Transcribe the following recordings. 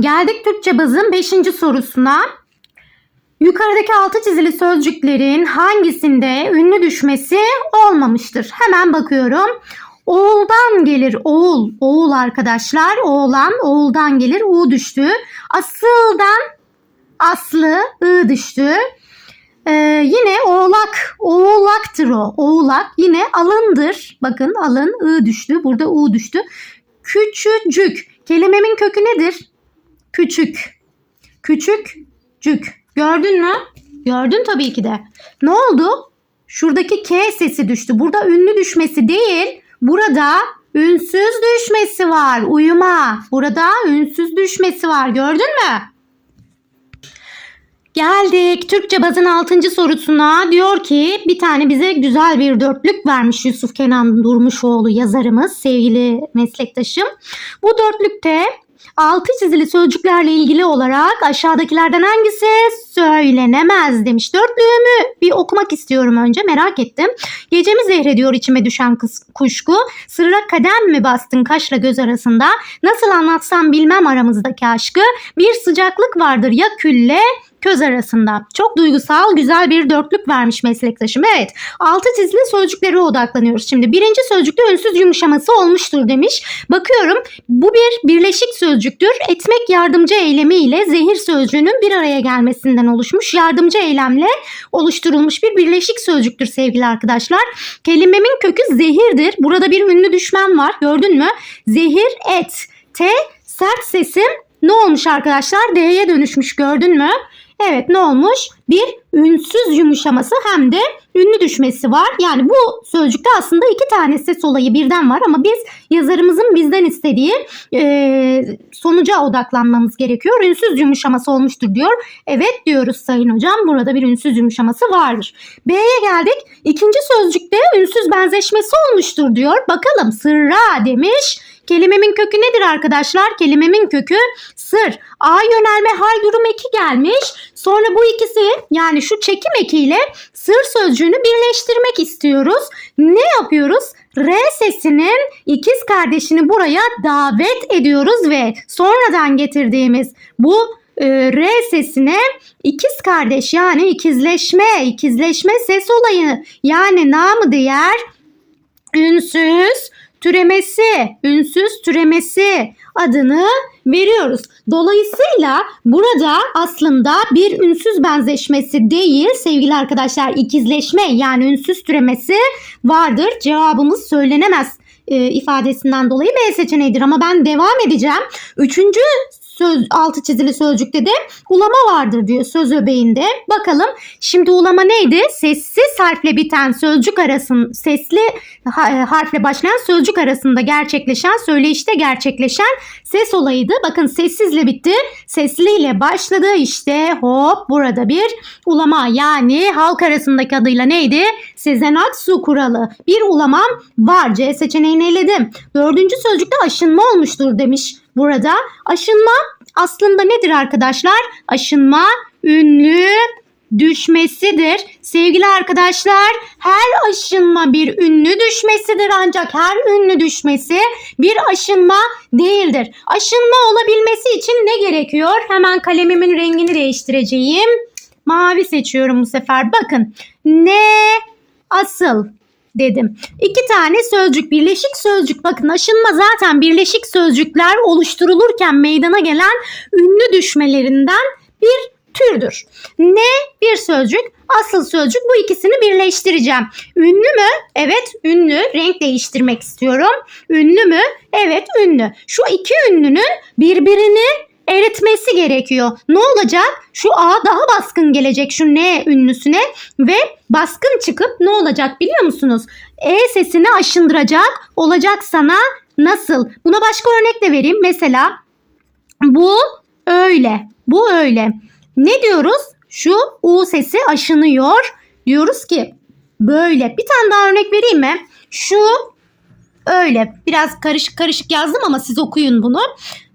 Geldik Türkçe bazın 5. sorusuna. Yukarıdaki altı çizili sözcüklerin hangisinde ünlü düşmesi olmamıştır? Hemen bakıyorum. Oğuldan gelir oğul. Oğul arkadaşlar. Oğlan oğuldan gelir. U düştü. Asıldan aslı ı düştü. Ee, yine oğlak. Oğlaktır o. Oğlak. Yine alındır. Bakın alın ı düştü. Burada u düştü. Küçücük. Kelimemin kökü nedir? Küçük. Küçükcük. Gördün mü? Gördün tabii ki de. Ne oldu? Şuradaki K sesi düştü. Burada ünlü düşmesi değil. Burada ünsüz düşmesi var. Uyuma. Burada ünsüz düşmesi var. Gördün mü? Geldik Türkçe bazın 6. sorusuna. Diyor ki bir tane bize güzel bir dörtlük vermiş Yusuf Kenan Durmuşoğlu yazarımız, sevgili meslektaşım. Bu dörtlükte altı çizili sözcüklerle ilgili olarak aşağıdakilerden hangisi söylenemez demiş. Dörtlüğümü bir okumak istiyorum önce merak ettim. Gecemi zehrediyor içime düşen kız, kuşku. Sırra kadem mi bastın kaşla göz arasında? Nasıl anlatsam bilmem aramızdaki aşkı. Bir sıcaklık vardır ya külle köz arasında. Çok duygusal, güzel bir dörtlük vermiş meslektaşım. Evet, altı çizili sözcüklere odaklanıyoruz. Şimdi birinci sözcükte ünsüz yumuşaması olmuştur demiş. Bakıyorum bu bir birleşik sözcüktür. Etmek yardımcı eylemi ile zehir sözcüğünün bir araya gelmesinden oluşmuş yardımcı eylemle oluşturulmuş bir birleşik sözcüktür sevgili arkadaşlar. Kelimemin kökü zehirdir. Burada bir ünlü düşman var. Gördün mü? Zehir et. T sert sesim ne olmuş arkadaşlar? D'ye dönüşmüş gördün mü? Evet ne olmuş? Bir ünsüz yumuşaması hem de ünlü düşmesi var. Yani bu sözcükte aslında iki tane ses olayı birden var ama biz yazarımızın bizden istediği e, sonuca odaklanmamız gerekiyor. Ünsüz yumuşaması olmuştur diyor. Evet diyoruz sayın hocam. Burada bir ünsüz yumuşaması vardır. B'ye geldik. İkinci sözcükte ünsüz benzeşmesi olmuştur diyor. Bakalım sırra demiş. Kelimemin kökü nedir arkadaşlar? Kelimemin kökü sır. A yönelme hal durum eki gelmiş. Sonra bu ikisi yani şu çekim ekiyle sır sözcüğünü birleştirmek istiyoruz. Ne yapıyoruz? R sesinin ikiz kardeşini buraya davet ediyoruz ve sonradan getirdiğimiz bu e, R sesine ikiz kardeş yani ikizleşme, ikizleşme ses olayı yani namı diğer ünsüz türemesi, ünsüz türemesi adını veriyoruz. Dolayısıyla burada aslında bir ünsüz benzeşmesi değil sevgili arkadaşlar ikizleşme yani ünsüz türemesi vardır. Cevabımız söylenemez e, ifadesinden dolayı B seçeneğidir ama ben devam edeceğim. Üçüncü söz, altı çizili sözcükte de ulama vardır diyor söz öbeğinde. Bakalım şimdi ulama neydi? Sessiz harfle biten sözcük arasında sesli e, harfle başlayan sözcük arasında gerçekleşen söyleyişte gerçekleşen ses olayıydı. Bakın sessizle bitti. Sesliyle başladı. İşte hop burada bir ulama yani halk arasındaki adıyla neydi? Sezen Aksu kuralı. Bir ulamam var. C seçeneğini eledim. Dördüncü sözcükte aşınma olmuştur demiş burada. Aşınma aslında nedir arkadaşlar? Aşınma ünlü düşmesidir. Sevgili arkadaşlar her aşınma bir ünlü düşmesidir ancak her ünlü düşmesi bir aşınma değildir. Aşınma olabilmesi için ne gerekiyor? Hemen kalemimin rengini değiştireceğim. Mavi seçiyorum bu sefer. Bakın ne asıl dedim. İki tane sözcük, birleşik sözcük. Bakın aşınma zaten birleşik sözcükler oluşturulurken meydana gelen ünlü düşmelerinden bir türdür. Ne bir sözcük, asıl sözcük bu ikisini birleştireceğim. Ünlü mü? Evet ünlü. Renk değiştirmek istiyorum. Ünlü mü? Evet ünlü. Şu iki ünlünün birbirini eritmesi gerekiyor. Ne olacak? Şu A daha baskın gelecek şu N ünlüsüne ve baskın çıkıp ne olacak biliyor musunuz? E sesini aşındıracak olacak sana nasıl? Buna başka örnek de vereyim. Mesela bu öyle. Bu öyle. Ne diyoruz? Şu U sesi aşınıyor. Diyoruz ki böyle. Bir tane daha örnek vereyim mi? Şu öyle. Biraz karışık karışık yazdım ama siz okuyun bunu.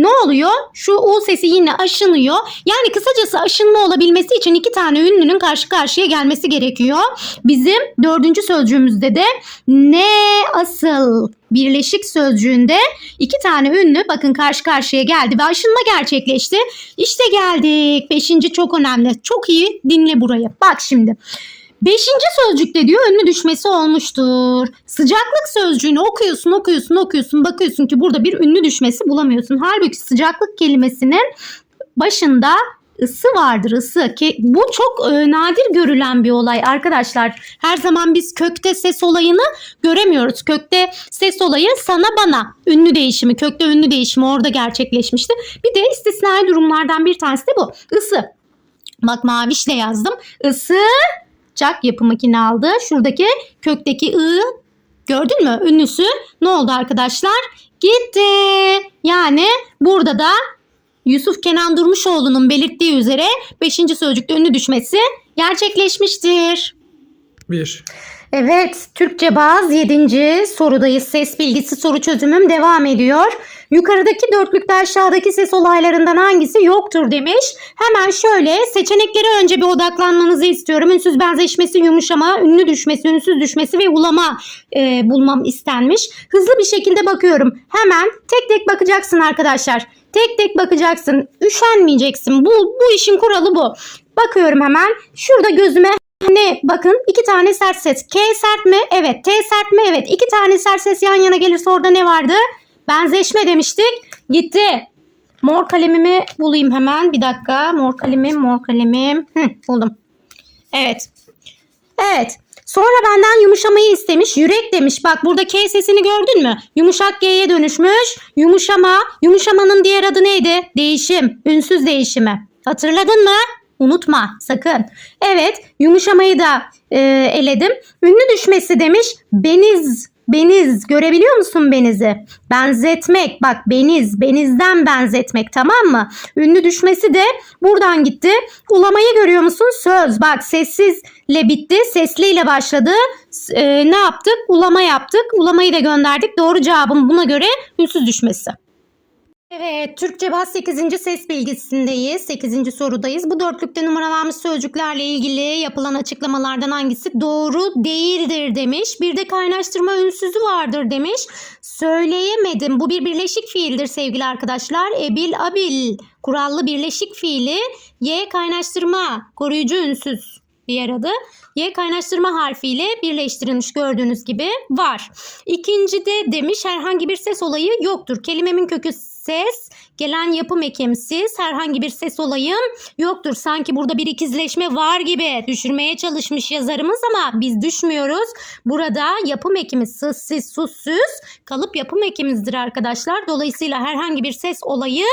Ne oluyor? Şu U sesi yine aşınıyor. Yani kısacası aşınma olabilmesi için iki tane ünlünün karşı karşıya gelmesi gerekiyor. Bizim dördüncü sözcüğümüzde de ne asıl birleşik sözcüğünde iki tane ünlü bakın karşı karşıya geldi ve aşınma gerçekleşti. İşte geldik. Beşinci çok önemli. Çok iyi dinle burayı. Bak şimdi. Beşinci sözcükte diyor ünlü düşmesi olmuştur. Sıcaklık sözcüğünü okuyorsun okuyorsun okuyorsun bakıyorsun ki burada bir ünlü düşmesi bulamıyorsun. Halbuki sıcaklık kelimesinin başında ısı vardır ısı ki bu çok e, nadir görülen bir olay arkadaşlar. Her zaman biz kökte ses olayını göremiyoruz. Kökte ses olayı sana bana ünlü değişimi kökte ünlü değişimi orada gerçekleşmişti. Bir de istisnai durumlardan bir tanesi de bu ısı. Bak mavişle yazdım. Isı Çak yapı makine aldı. Şuradaki kökteki ı gördün mü? Ünlüsü ne oldu arkadaşlar? Gitti. Yani burada da Yusuf Kenan Durmuşoğlu'nun belirttiği üzere 5. sözcükte ünlü düşmesi gerçekleşmiştir. 1. Evet, Türkçe Baz 7. sorudayız. Ses bilgisi soru çözümüm devam ediyor. Yukarıdaki dörtlükte aşağıdaki ses olaylarından hangisi yoktur demiş. Hemen şöyle seçeneklere önce bir odaklanmanızı istiyorum. Ünsüz benzeşmesi, yumuşama, ünlü düşmesi, ünsüz düşmesi ve ulama e, bulmam istenmiş. Hızlı bir şekilde bakıyorum. Hemen tek tek bakacaksın arkadaşlar. Tek tek bakacaksın. Üşenmeyeceksin. Bu, bu işin kuralı bu. Bakıyorum hemen. Şurada gözüme ne? Bakın iki tane sert ses. K sert mi? Evet. T sert mi? Evet. İki tane sert ses yan yana gelirse orada ne vardı? Benzeşme demiştik. Gitti. Mor kalemimi bulayım hemen. Bir dakika. Mor kalemim, mor kalemim. Hı, buldum. Evet. Evet. Sonra benden yumuşamayı istemiş. Yürek demiş. Bak burada K sesini gördün mü? Yumuşak G'ye dönüşmüş. Yumuşama. Yumuşamanın diğer adı neydi? Değişim. Ünsüz değişimi. Hatırladın mı? Unutma sakın. Evet yumuşamayı da e, eledim. Ünlü düşmesi demiş. Beniz Beniz görebiliyor musun benizi? Benzetmek bak beniz benizden benzetmek tamam mı? Ünlü düşmesi de buradan gitti. Ulamayı görüyor musun? Söz bak sessizle bitti sesliyle başladı. S- e, ne yaptık? Ulama yaptık. Ulamayı da gönderdik. Doğru cevabım buna göre ünsüz düşmesi. Evet, Türkçe Baz 8. ses bilgisindeyiz. 8. sorudayız. Bu dörtlükte numaralanmış sözcüklerle ilgili yapılan açıklamalardan hangisi doğru değildir demiş. Bir de kaynaştırma ünsüzü vardır demiş. Söyleyemedim. Bu bir birleşik fiildir sevgili arkadaşlar. Ebil abil kurallı birleşik fiili. Y kaynaştırma koruyucu ünsüz diğer adı. Y kaynaştırma harfiyle birleştirilmiş gördüğünüz gibi var. İkinci de demiş herhangi bir ses olayı yoktur. Kelimemin kökü ses, gelen yapım ekimsiz, herhangi bir ses olayım yoktur. Sanki burada bir ikizleşme var gibi düşürmeye çalışmış yazarımız ama biz düşmüyoruz. Burada yapım ekimi sızsız, susuz, kalıp yapım ekimizdir arkadaşlar. Dolayısıyla herhangi bir ses olayı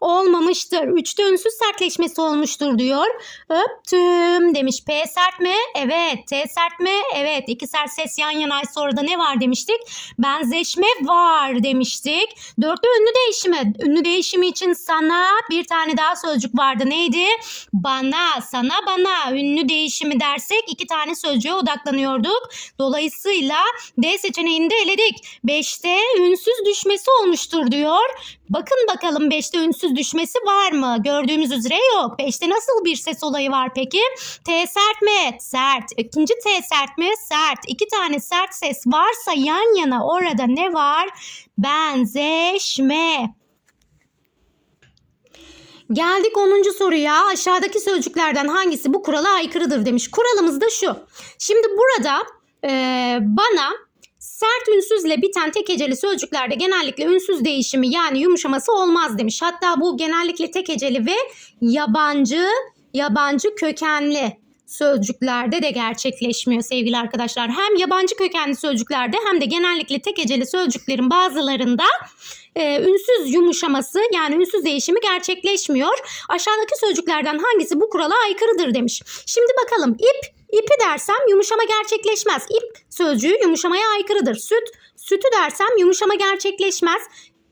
olmamıştır. Üçte ünsüz sertleşmesi olmuştur diyor. Öptüm demiş. P sert mi? Evet. T sert mi? Evet. İki sert ses yan yanaysa orada ne var demiştik? Benzeşme var demiştik. Dörtte ünlü değişimi. Ünlü değişimi için sana bir tane daha sözcük vardı. Neydi? Bana, sana, bana. Ünlü değişimi dersek iki tane sözcüğe odaklanıyorduk. Dolayısıyla D seçeneğini de eledik. Beşte ünsüz düşmesi olmuştur diyor. Bakın bakalım 5'te ünsüz düşmesi var mı? Gördüğümüz üzere yok. 5'te nasıl bir ses olayı var peki? T sert mi? Sert. İkinci T sert mi? Sert. İki tane sert ses varsa yan yana orada ne var? Benzeşme. Geldik 10. soruya. Aşağıdaki sözcüklerden hangisi bu kurala aykırıdır demiş. Kuralımız da şu. Şimdi burada eee, bana sert ünsüzle biten tek heceli sözcüklerde genellikle ünsüz değişimi yani yumuşaması olmaz demiş. Hatta bu genellikle tek heceli ve yabancı yabancı kökenli sözcüklerde de gerçekleşmiyor sevgili arkadaşlar. Hem yabancı kökenli sözcüklerde hem de genellikle tek heceli sözcüklerin bazılarında e, ünsüz yumuşaması yani ünsüz değişimi gerçekleşmiyor. Aşağıdaki sözcüklerden hangisi bu kurala aykırıdır demiş. Şimdi bakalım ip İpi dersem yumuşama gerçekleşmez. İp sözcüğü yumuşamaya aykırıdır. Süt, sütü dersem yumuşama gerçekleşmez.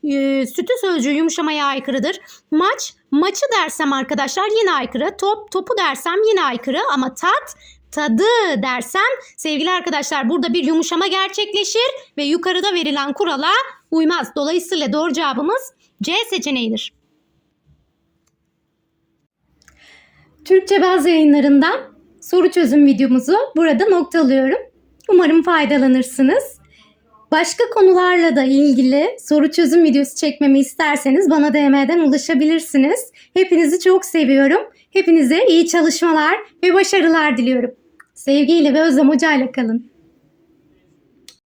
Ee, sütü sözcüğü yumuşamaya aykırıdır. Maç, maçı dersem arkadaşlar yine aykırı. Top, topu dersem yine aykırı ama tat, tadı dersem sevgili arkadaşlar burada bir yumuşama gerçekleşir ve yukarıda verilen kurala uymaz. Dolayısıyla doğru cevabımız C seçeneğidir. Türkçe bazı yayınlarından soru çözüm videomuzu burada noktalıyorum. Umarım faydalanırsınız. Başka konularla da ilgili soru çözüm videosu çekmemi isterseniz bana DM'den ulaşabilirsiniz. Hepinizi çok seviyorum. Hepinize iyi çalışmalar ve başarılar diliyorum. Sevgiyle ve Özlem Hoca ile kalın.